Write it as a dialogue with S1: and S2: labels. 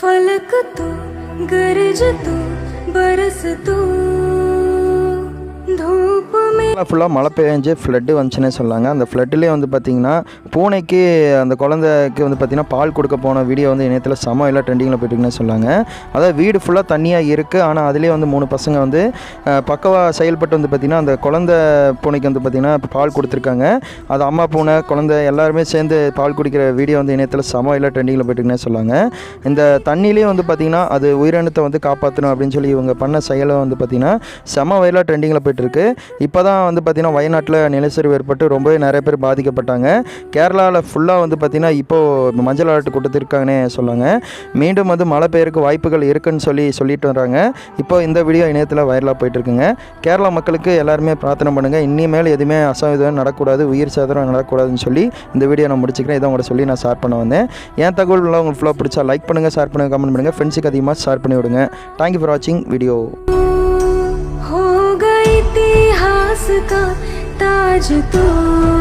S1: फलक तू गरज तू बरस तू ஃபுல்லாக
S2: ஃபுல்லாக மழை பெஞ்சு ஃப்ளட்டு வந்துச்சுன்னே சொல்லாங்க. அந்த ஃப்ளட்டுலேயே வந்து பார்த்திங்கன்னா பூனைக்கு அந்த குழந்தைக்கு வந்து பார்த்திங்கன்னா பால் கொடுக்க போன வீடியோ வந்து இணையத்தில் சமம் எல்லாம் ட்ரெண்டிங்கில் போயிட்டுருக்குன்னு சொல்லாங்க. அதாவது வீடு ஃபுல்லாக தண்ணியாக இருக்குது ஆனால் அதுலேயே வந்து மூணு பசங்க வந்து பக்கவாக செயல்பட்டு வந்து பார்த்திங்கன்னா அந்த குழந்த பூனைக்கு வந்து பார்த்திங்கன்னா பால் கொடுத்துருக்காங்க. அது அம்மா பூனை குழந்தை எல்லாருமே சேர்ந்து பால் குடிக்கிற வீடியோ வந்து இணையத்தில் சமம் எல்லாம் ட்ரெண்டிங்கில் போயிட்டுருக்குன்னு சொல்லாங்க. இந்த தண்ணியிலே வந்து பார்த்திங்கன்னா அது உயிரினத்தை வந்து காப்பாற்றணும் அப்படின்னு சொல்லி இவங்க பண்ண செயலை வந்து பார்த்திங்கன்னா செம வயலாக ட்ரெண்டிங்கில் போயிட்டுருக்கு இப்போ தான் தான் வந்து பார்த்திங்கன்னா வயநாட்டில் நிலச்சரிவு ஏற்பட்டு ரொம்பவே நிறைய பேர் பாதிக்கப்பட்டாங்க. கேரளாவில் ஃபுல்லாக வந்து பார்த்திங்கன்னா இப்போது மஞ்சள் அலர்ட் கொடுத்துருக்காங்கன்னே சொல்லுவாங்க மீண்டும் வந்து மழை பெயருக்கு வாய்ப்புகள் இருக்குன்னு சொல்லி சொல்லிட்டு வர்றாங்க இப்போ இந்த வீடியோ இணையத்தில் வைரலாக போயிட்டுருக்குங்க. கேரளா மக்களுக்கு எல்லாருமே பிரார்த்தனை பண்ணுங்கள் இனிமேல் எதுவுமே அசம்விதம் நடக்கூடாது உயிர் சேதம் நடக்கூடாதுன்னு சொல்லி இந்த வீடியோ நான் முடிச்சுக்கிறேன். இதை உங்களை சொல்லி நான் ஷேர் பண்ண வந்தேன். என் தகவல் உங்களுக்கு ஃபுல்லாக பிடிச்சா லைக் பண்ணுங்கள் ஷேர் பண்ணுங்கள் கமெண்ட் பண்ணுங்கள் ஃப்ரெண்ட்ஸுக்கு அதிகமாக ஷேர் பண்ணி விடுங்க. தேங்க்யூ ஃபார் வாட்சிங் வீடியோ
S1: का ताज तू